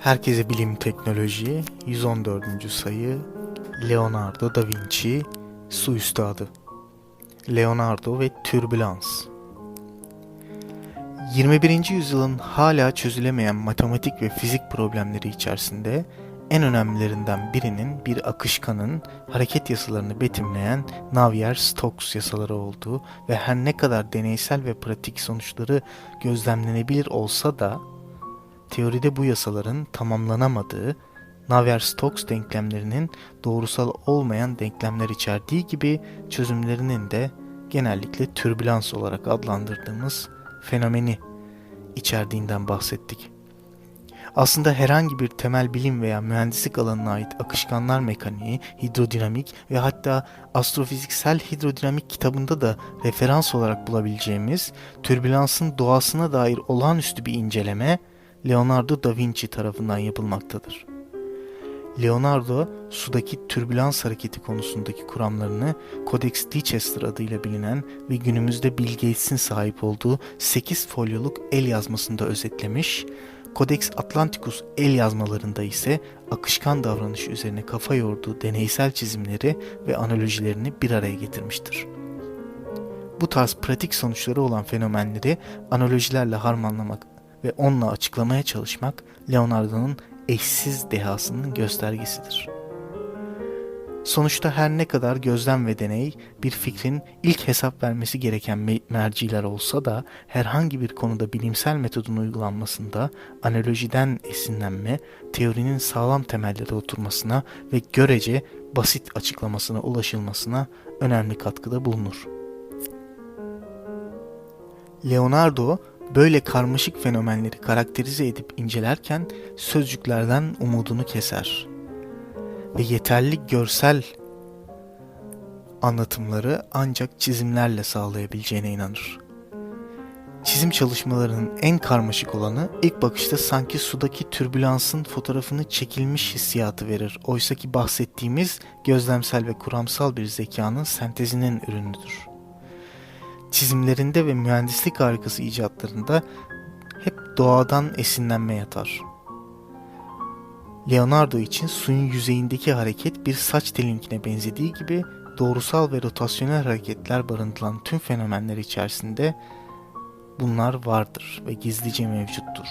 Herkese Bilim Teknoloji 114. sayı Leonardo da Vinci Su Üstadı Leonardo ve Türbülans 21. yüzyılın hala çözülemeyen matematik ve fizik problemleri içerisinde en önemlilerinden birinin bir akışkanın hareket yasalarını betimleyen Navier-Stokes yasaları olduğu ve her ne kadar deneysel ve pratik sonuçları gözlemlenebilir olsa da teoride bu yasaların tamamlanamadığı, Navier-Stokes denklemlerinin doğrusal olmayan denklemler içerdiği gibi çözümlerinin de genellikle türbülans olarak adlandırdığımız fenomeni içerdiğinden bahsettik. Aslında herhangi bir temel bilim veya mühendislik alanına ait akışkanlar mekaniği, hidrodinamik ve hatta astrofiziksel hidrodinamik kitabında da referans olarak bulabileceğimiz türbülansın doğasına dair olağanüstü bir inceleme Leonardo da Vinci tarafından yapılmaktadır. Leonardo, sudaki türbülans hareketi konusundaki kuramlarını Codex Leicester adıyla bilinen ve günümüzde Bill Gates'in sahip olduğu 8 folyoluk el yazmasında özetlemiş, Codex Atlanticus el yazmalarında ise akışkan davranış üzerine kafa yorduğu deneysel çizimleri ve analojilerini bir araya getirmiştir. Bu tarz pratik sonuçları olan fenomenleri analojilerle harmanlamak ve onunla açıklamaya çalışmak Leonardo'nun eşsiz dehasının göstergesidir. Sonuçta her ne kadar gözlem ve deney bir fikrin ilk hesap vermesi gereken me- merciler olsa da herhangi bir konuda bilimsel metodun uygulanmasında analojiden esinlenme, teorinin sağlam temellere oturmasına ve görece basit açıklamasına ulaşılmasına önemli katkıda bulunur. Leonardo böyle karmaşık fenomenleri karakterize edip incelerken sözcüklerden umudunu keser ve yeterli görsel anlatımları ancak çizimlerle sağlayabileceğine inanır. Çizim çalışmalarının en karmaşık olanı ilk bakışta sanki sudaki türbülansın fotoğrafını çekilmiş hissiyatı verir. Oysaki bahsettiğimiz gözlemsel ve kuramsal bir zekanın sentezinin ürünüdür. Çizimlerinde ve mühendislik harikası icatlarında hep doğadan esinlenme yatar. Leonardo için suyun yüzeyindeki hareket bir saç telinkine benzediği gibi doğrusal ve rotasyonel hareketler barındıran tüm fenomenler içerisinde bunlar vardır ve gizlice mevcuttur.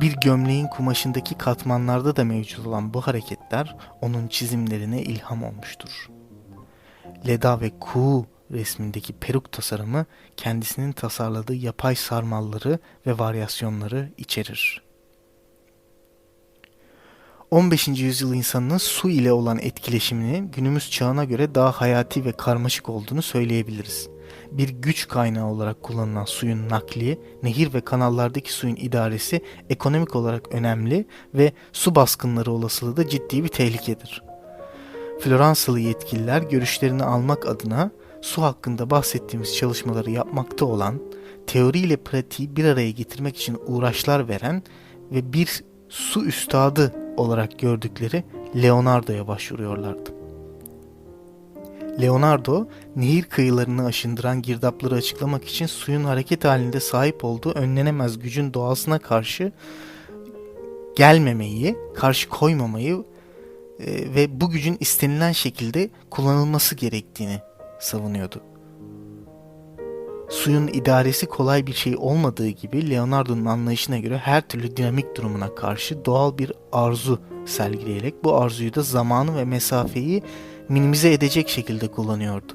Bir gömleğin kumaşındaki katmanlarda da mevcut olan bu hareketler onun çizimlerine ilham olmuştur. Leda ve Ku resmindeki peruk tasarımı kendisinin tasarladığı yapay sarmalları ve varyasyonları içerir. 15. yüzyıl insanının su ile olan etkileşiminin günümüz çağına göre daha hayati ve karmaşık olduğunu söyleyebiliriz. Bir güç kaynağı olarak kullanılan suyun nakli, nehir ve kanallardaki suyun idaresi ekonomik olarak önemli ve su baskınları olasılığı da ciddi bir tehlikedir. Floransalı yetkililer görüşlerini almak adına su hakkında bahsettiğimiz çalışmaları yapmakta olan, teori ile pratiği bir araya getirmek için uğraşlar veren ve bir su üstadı olarak gördükleri Leonardo'ya başvuruyorlardı. Leonardo, nehir kıyılarını aşındıran girdapları açıklamak için suyun hareket halinde sahip olduğu önlenemez gücün doğasına karşı gelmemeyi, karşı koymamayı e, ve bu gücün istenilen şekilde kullanılması gerektiğini savunuyordu. Suyun idaresi kolay bir şey olmadığı gibi Leonardo'nun anlayışına göre her türlü dinamik durumuna karşı doğal bir arzu sergileyerek bu arzuyu da zamanı ve mesafeyi minimize edecek şekilde kullanıyordu.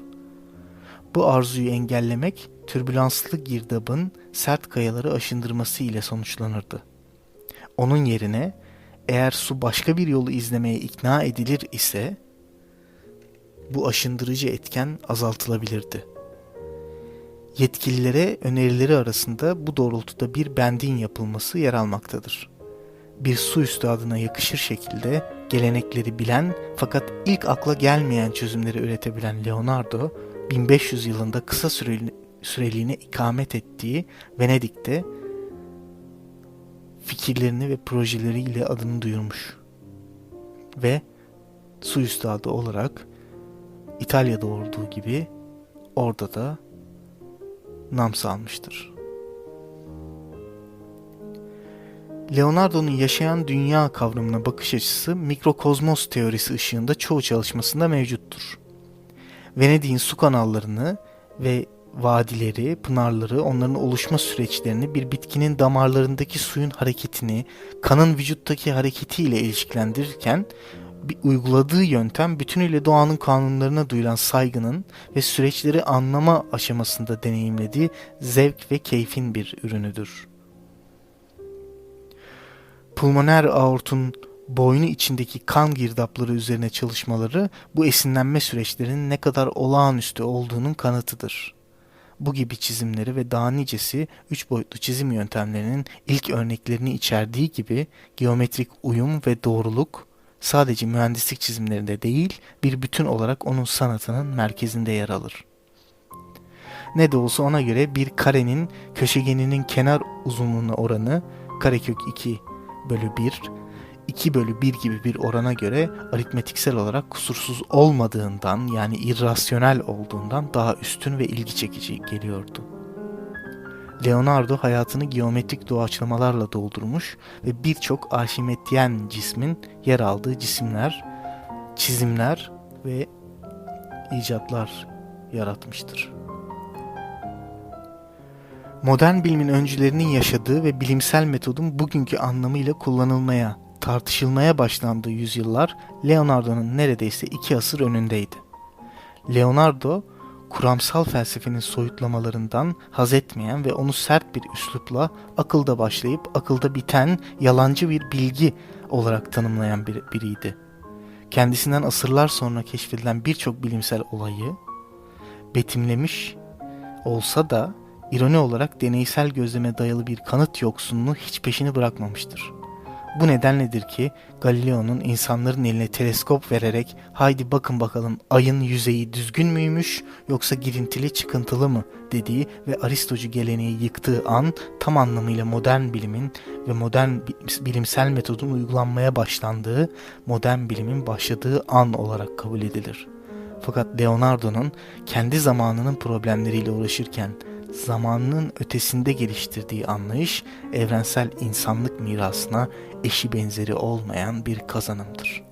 Bu arzuyu engellemek türbülanslı girdabın sert kayaları aşındırması ile sonuçlanırdı. Onun yerine eğer su başka bir yolu izlemeye ikna edilir ise bu aşındırıcı etken azaltılabilirdi. Yetkililere önerileri arasında bu doğrultuda bir bendin yapılması yer almaktadır. Bir su üstadına yakışır şekilde gelenekleri bilen fakat ilk akla gelmeyen çözümleri üretebilen Leonardo, 1500 yılında kısa süreli, süreliğine ikamet ettiği Venedik'te fikirlerini ve projeleriyle adını duyurmuş. Ve su üstadı olarak İtalya'da olduğu gibi orada da nam salmıştır. Leonardo'nun yaşayan dünya kavramına bakış açısı mikrokozmos teorisi ışığında çoğu çalışmasında mevcuttur. Venedik'in su kanallarını ve vadileri, pınarları, onların oluşma süreçlerini bir bitkinin damarlarındaki suyun hareketini, kanın vücuttaki hareketiyle ilişkilendirirken uyguladığı yöntem bütünüyle doğanın kanunlarına duyulan saygının ve süreçleri anlama aşamasında deneyimlediği zevk ve keyfin bir ürünüdür. Pulmoner aortun boynu içindeki kan girdapları üzerine çalışmaları bu esinlenme süreçlerinin ne kadar olağanüstü olduğunun kanıtıdır. Bu gibi çizimleri ve daha nicesi üç boyutlu çizim yöntemlerinin ilk örneklerini içerdiği gibi geometrik uyum ve doğruluk sadece mühendislik çizimlerinde değil bir bütün olarak onun sanatının merkezinde yer alır. Ne de olsa ona göre bir karenin köşegeninin kenar uzunluğuna oranı karekök 2 bölü 1, 2 bölü 1 gibi bir orana göre aritmetiksel olarak kusursuz olmadığından yani irrasyonel olduğundan daha üstün ve ilgi çekici geliyordu. Leonardo hayatını geometrik doğaçlamalarla doldurmuş ve birçok Arşimetyen cismin yer aldığı cisimler, çizimler ve icatlar yaratmıştır. Modern bilimin öncülerinin yaşadığı ve bilimsel metodun bugünkü anlamıyla kullanılmaya, tartışılmaya başlandığı yüzyıllar Leonardo'nun neredeyse iki asır önündeydi. Leonardo, kuramsal felsefenin soyutlamalarından haz etmeyen ve onu sert bir üslupla akılda başlayıp akılda biten yalancı bir bilgi olarak tanımlayan bir, biriydi. Kendisinden asırlar sonra keşfedilen birçok bilimsel olayı betimlemiş olsa da ironi olarak deneysel gözleme dayalı bir kanıt yoksunluğu hiç peşini bırakmamıştır. Bu nedenledir ki Galileo'nun insanların eline teleskop vererek haydi bakın bakalım ayın yüzeyi düzgün müymüş yoksa girintili çıkıntılı mı dediği ve Aristocu geleneği yıktığı an tam anlamıyla modern bilimin ve modern bilimsel metodun uygulanmaya başlandığı, modern bilimin başladığı an olarak kabul edilir. Fakat Leonardo'nun kendi zamanının problemleriyle uğraşırken zamanının ötesinde geliştirdiği anlayış evrensel insanlık mirasına eşi benzeri olmayan bir kazanımdır.